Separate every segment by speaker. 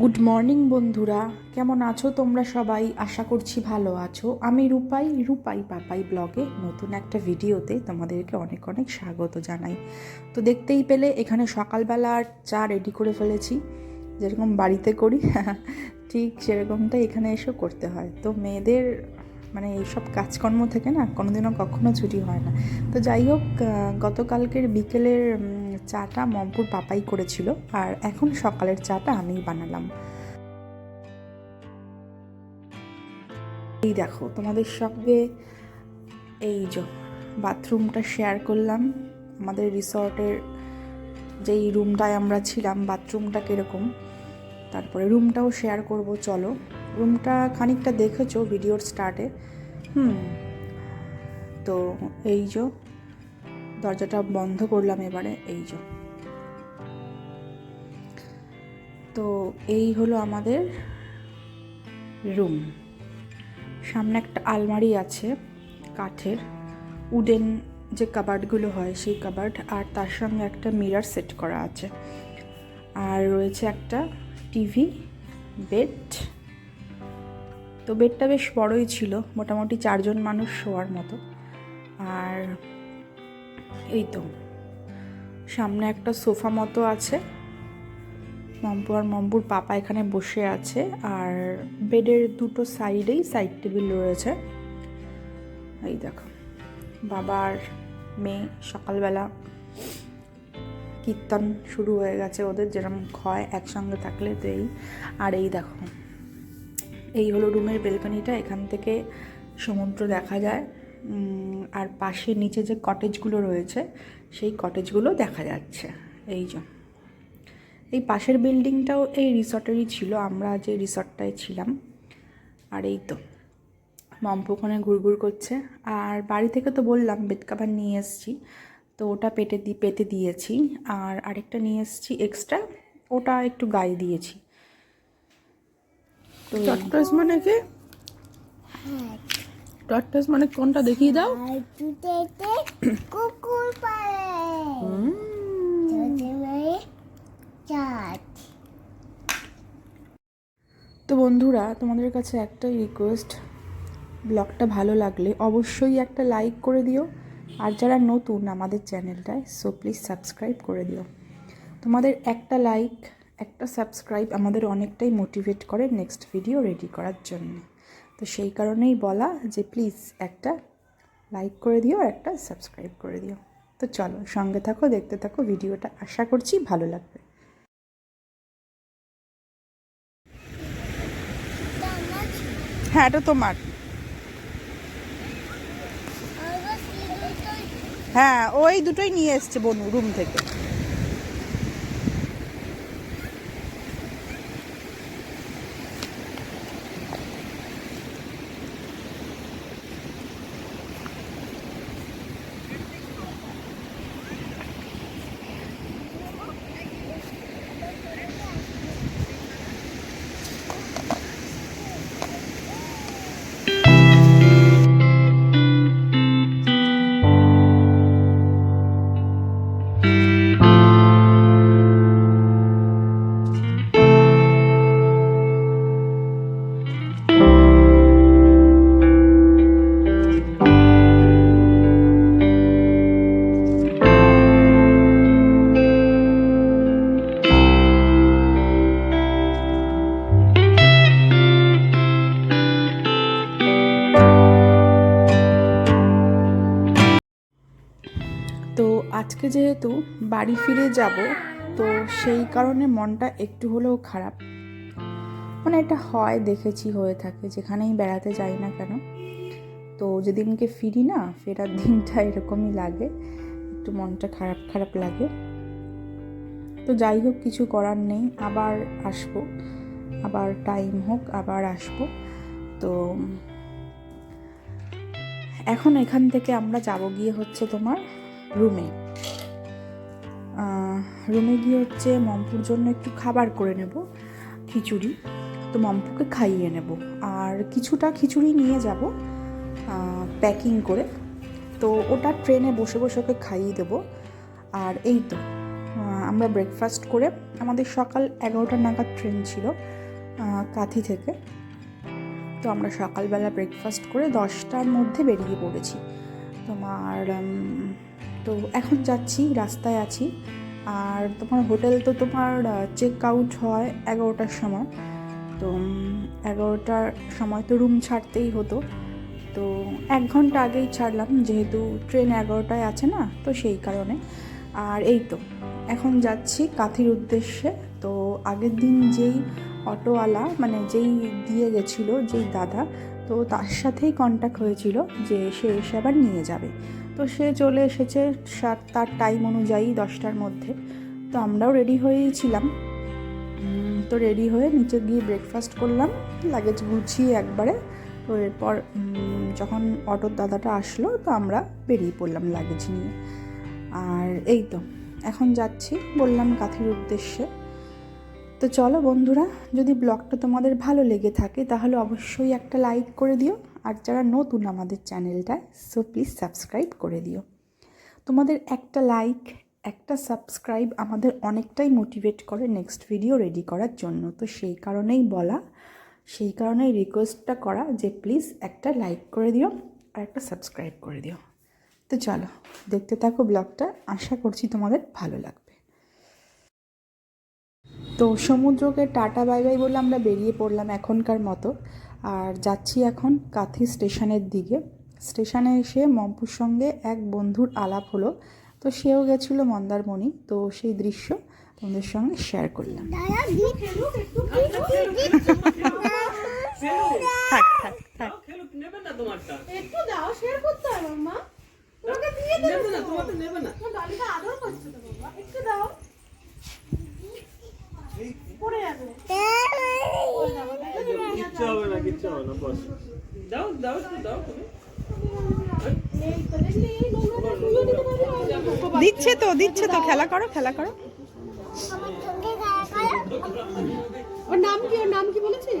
Speaker 1: Good morning বন্ধুরা। কেমন আছো তোমরা সবাই? আশা করছি ভালো আছো। আমি রূপাই রূপাই পাপাই ব্লগে নতুন একটা ভিডিওতে তোমাদেরকে অনেক অনেক স্বাগত জানাই। তো দেখতেই পেলে, এখানে সকালবেলা আর চা রেডি করে ফেলেছি। যেরকম বাড়িতে করি, ঠিক সেরকমটা এখানে এসেও করতে হয়। তো মেয়েদের মানে এইসব কাজকর্ম থেকে না, কোনোদিনও কখনো ছুটি হয় না। তো যাই হোক গতকালকের বিকেলের চাটা মমপুর পাপাই করেছিল আর এখন সকালের চাটা আমিই বানালাম। এই দেখো, তোমাদের সঙ্গে এই যে বাথরুমটা শেয়ার করলাম। আমাদের রিসর্টের যেই রুমটায় আমরা ছিলাম, বাথরুমটা কীরকম, তারপরে রুমটাও শেয়ার করব, চলো। রুমটা খানিকটা দেখেছ ভিডিওর স্টার্টে হুম। তো এই যে দরজাটা বন্ধ করলাম এবারে, এই যে। তো এই হলো আমাদের রুম। সামনে একটা আলমারি আছে কাঠের, উডেন যে কাবার্ডগুলো হয় সেই কাবার্ড, আর তার সঙ্গে একটা মিরার সেট করা আছে। আর রয়েছে একটা টিভি, বেড। তো বেডটা বেশ বড়ই ছিল, মোটামুটি চারজন মানুষ শোয়ার মতো। আর এই তো। সামনে একটা সোফা মতো আছে। মম্পু আর মম্পুর পাপা এখানে বসে আছে আর বেডের দুটো সাইডেই সাইড টেবিল রয়েছে। এই দেখো বাবার মেয়ে সকালবেলা কীর্তন শুরু হয়ে গেছে ওদের যেরকম হয় একসঙ্গে থাকলে তো এই। আর এই দেখো, এই হলো রুমের বেলকনিটা, এখান থেকে সমুদ্র দেখা যায়। আর পাশে নিচে যে কটেজগুলো রয়েছে সেই কটেজগুলো দেখা যাচ্ছে। এই যে। এই পাশের বিল্ডিংটাও এই রিসর্টেরই ছিল আমরা যে রিসর্টটায় ছিলাম। আর এই তো মম্পু ওখানে ঘুরঘুর করছে। আর বাড়ি থেকে তো বললাম বেড কাভার নিয়ে এসেছি। তো ওটা পেটে দি পেতে দিয়েছি। আর আরেকটা নিয়ে এসেছি এক্সট্রা ওটা একটু গায়ে দিয়েছি। তো
Speaker 2: মানে কি? টট্টস মানে কোনটা দেখিয়ে দাও?
Speaker 3: কুকুর
Speaker 1: তো বন্ধুরা তোমাদের কাছে একটাই রিকোয়েস্ট ব্লগটা ভালো লাগলে অবশ্যই একটা লাইক করে দিও। আর যারা নতুন আমাদের চ্যানেলটায় সো প্লিজ সাবস্ক্রাইব করে দিও। তোমাদের একটা লাইক একটা সাবস্ক্রাইব আমাদের অনেকটাই মোটিভেট করে নেক্সট ভিডিও রেডি করার জন্য। তো সেই কারণেই বলা যে প্লিজ একটা লাইক করে দিও আর একটা সাবস্ক্রাইব করে দিও। তো চলো সঙ্গে থাকো, দেখতে থাকো ভিডিওটা। আশা করছি ভালো লাগবে। হ্যাঁ এটা তোমার হ্যাঁ ওই দুটোই নিয়ে এসছে বনু রুম থেকে। তো আজকে যেহেতু বাড়ি ফিরে যাব, তো সেই কারণে মনটা একটু হলেও খারাপ। মানে এটা হয় দেখেছি হয়ে থাকে, যেখানেই বেড়াতে যাই না কেন। তো যেদিনকে ফিরি না, ফেরার দিনটা এরকমই লাগে, একটু মনটা খারাপ খারাপ লাগে। তো যাই হোক, কিছু করার নেই, আবার আসব। আবার টাইম হোক, আবার আসব। তো এখন এখান থেকে আমরা যাব গিয়ে হচ্ছে তোমার রুমে। রুমে গিয়ে হচ্ছে মম্পুর জন্য একটু খাবার করে নেব, খিচুড়ি। তো মম্পুকে খাইয়ে নেব। আর কিছুটা খিচুড়ি নিয়ে যাব প্যাকিং করে। তো ওটা ট্রেনে বসে বসে ওকে খাইয়ে দেবো। আর এই তো আমরা ব্রেকফাস্ট করে আমাদের সকাল এগারোটা নাগাদ ট্রেন ছিল কাঁথি থেকে। তো আমরা সকালবেলা ব্রেকফাস্ট করে দশটার মধ্যে বেরিয়ে পড়েছি। তোমার তো এখন যাচ্ছি, রাস্তায় আছি। আর তোমার হোটেল তো তোমার চেক আউট হয় এগারোটার সময়। তো এগারোটার সময় তো রুম ছাড়তেই হতো। তো এক ঘণ্টা আগেই ছাড়লাম, যেহেতু ট্রেন এগারোটায় আছে না, তো সেই কারণে। আর এই তো, এখন যাচ্ছি কাথির উদ্দেশ্যে। তো আগের দিন যেই অটোওয়ালা মানে যেই দিয়ে গেছিল, যেই দাদা, তো তার সাথেই কন্ট্যাক্ট হয়েছিল যে সে এসে আবার নিয়ে যাবে। তো সে চলে এসেছে সাত, তার টাইম অনুযায়ী দশটার মধ্যে। তো আমরাও রেডি হয়েই ছিলাম। তো রেডি হয়ে নিচে গিয়ে ব্রেকফাস্ট করলাম লাগেজ গুছিয়ে একবারে। তো এরপর যখন অটোর দাদাটা আসলো, তো আমরা বেরিয়ে পড়লাম লাগেজ নিয়ে। আর এই তো, এখন যাচ্ছি বললাম কাথির উদ্দেশ্যে। তো চলো বন্ধুরা, যদি ব্লগটা তোমাদের ভালো লেগে থাকে, তাহলে অবশ্যই একটা লাইক করে দিও। আর যারা নতুন আমাদের চ্যানেলটায় সো প্লিজ সাবস্ক্রাইব করে দিও। তোমাদের একটা লাইক একটা সাবস্ক্রাইব আমাদের অনেকটাই মোটিভেট করে নেক্সট ভিডিও রেডি করার জন্য। তো সেই কারণেই বলা, সেই কারণেই রিকোয়েস্টটা করা যে প্লিজ একটা লাইক করে দিও আর একটা সাবস্ক্রাইব করে দিও। তো চলো, দেখতে থাকো ব্লগটা, আশা করছি তোমাদের ভালো লাগবে। তো সমুদ্রকে টাটা, বাই বাই বলে আমরা বেরিয়ে পড়লাম এখনকার মতো। আর যাচ্ছি এখন কাথি স্টেশনের দিকে। স্টেশনে এসে মম্পুর সঙ্গে এক বন্ধুর আলাপ হলো। তো সেও গেছিল মন্দারমণি। তো সেই দৃশ্য তোমাদের সঙ্গে শেয়ার করলাম। থাক থাক থাক।
Speaker 4: খেলুক নেবে না তোমারটা
Speaker 2: একটু দাও শেয়ার করতে হবে মা। তোমাকে দিয়ে
Speaker 4: নেবে না তোমারটা নেবে না।
Speaker 2: তোমার ডালিটা আদর করছে তো বাবা। একটু দাও পড়ে যাবে
Speaker 4: কিচ্ছু হবে না বস দাও দাও দাও
Speaker 1: দিচ্ছে তো দিচ্ছে তো। খেলা করো খেলা করো।
Speaker 2: ওর নাম কি, ওর নাম কি বলেছিস?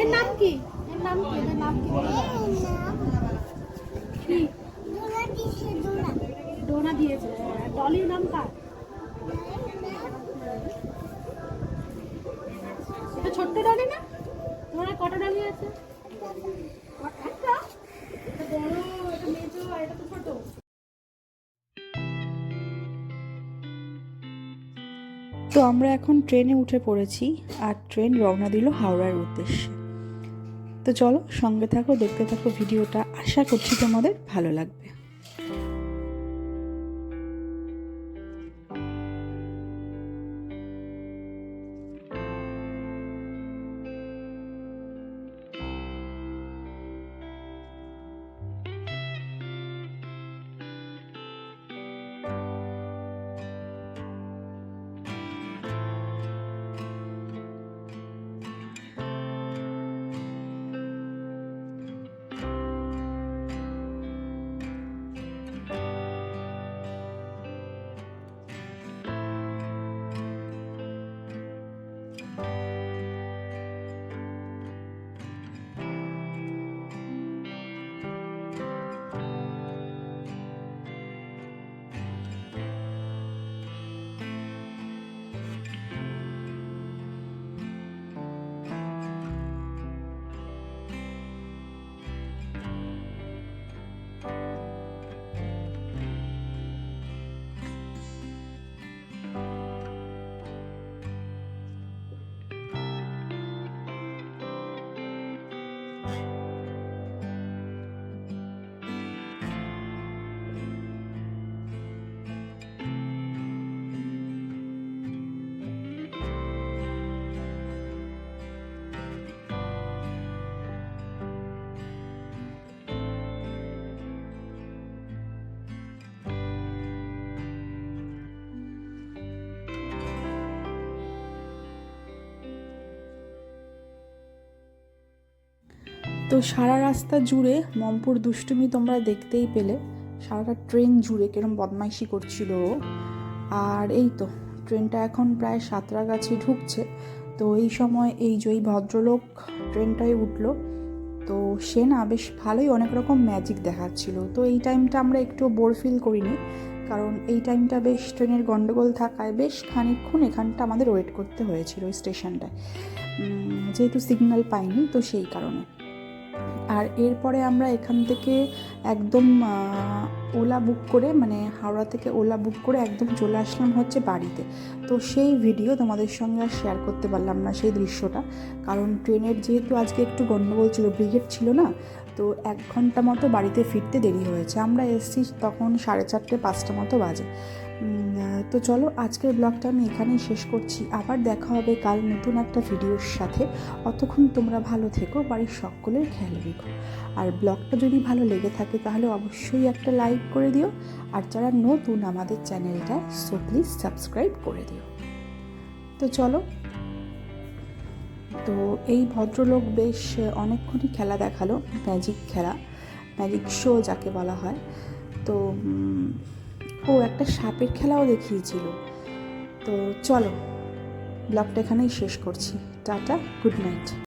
Speaker 2: এর নাম কি? এর নাম কি, এর নাম কি? ডোনা দিয়েছে। ডলির নাম কার? এটা ছোট্ট ডলি তো
Speaker 1: তো আমরা এখন ট্রেনে উঠে পড়েছি আর ট্রেন রওনা দিল হাওড়ার উদ্দেশ্যে। তো চলো সঙ্গে থাকো, দেখতে থাকো ভিডিওটা। আশা করছি তোমাদের ভালো লাগবে। সারা রাস্তা জুড়ে মমপুর দুষ্টুমি তোমরা দেখতেই পেলে। সারাটা ট্রেন জুড়ে কিরম বদমাইশি করছিল। আর এই তো, ট্রেনটা এখন প্রায় সাঁতরাগাছি ঢুকছে। তো এই সময় এই যে এই ভদ্রলোক ট্রেনটায় উঠল, তো সে না বেশ ভালোই অনেক রকম ম্যাজিক দেখাচ্ছিল। তো এই টাইমটা আমরা একটু বোর ফিল করিনি, কারণ এই টাইমটা বেশ ট্রেনের গন্ডগোল থাকায় বেশ খানিকক্ষণ এখানটা আমাদের ওয়েট করতে হয়েছিল ওই স্টেশনটায় যেহেতু সিগন্যাল পাইনি, তো সেই কারণে। আর এরপরে আমরা এখান থেকে একদম ওলা বুক করে মানে হাওড়া থেকে ওলা বুক করে একদম চলে আসলাম হচ্ছে বাড়িতে। তো সেই ভিডিও তোমাদের সঙ্গে আর শেয়ার করতে পারলাম না সেই দৃশ্যটা। কারণ ট্রেনের যেহেতু আজকে একটু গণ্ডগোল ছিল, ব্রিগেড ছিল না, তো এক ঘণ্টা মতো বাড়িতে ফিরতে দেরি হয়েছে। আমরা এসেছি তখন সাড়ে চারটে, পাঁচটা মতো বাজে। তো চলো আজকের ব্লগটা আমি এখানেই শেষ করছি। আবার দেখা হবে কাল নতুন একটা ভিডিওর সাথে। অতক্ষণ তোমরা ভালো থেকো, বাড়ির সকলের খেয়াল রেখো। আর ব্লগটা যদি ভালো লেগে থাকে, তাহলে অবশ্যই একটা লাইক করে দিও। আর যারা নতুন আমাদের চ্যানেলটা সো প্লিজ সাবস্ক্রাইব করে দিও। তো চলো। তো এই ভদ্রলোক বেশ অনেকক্ষণই খেলা দেখাল ম্যাজিক খেলা ম্যাজিক শো যাকে বলা হয়। তো ও একটা সাপের খেলাও দেখিয়েছিল। তো চলো ব্লগটা এখানেই শেষ করছি। Tata good night.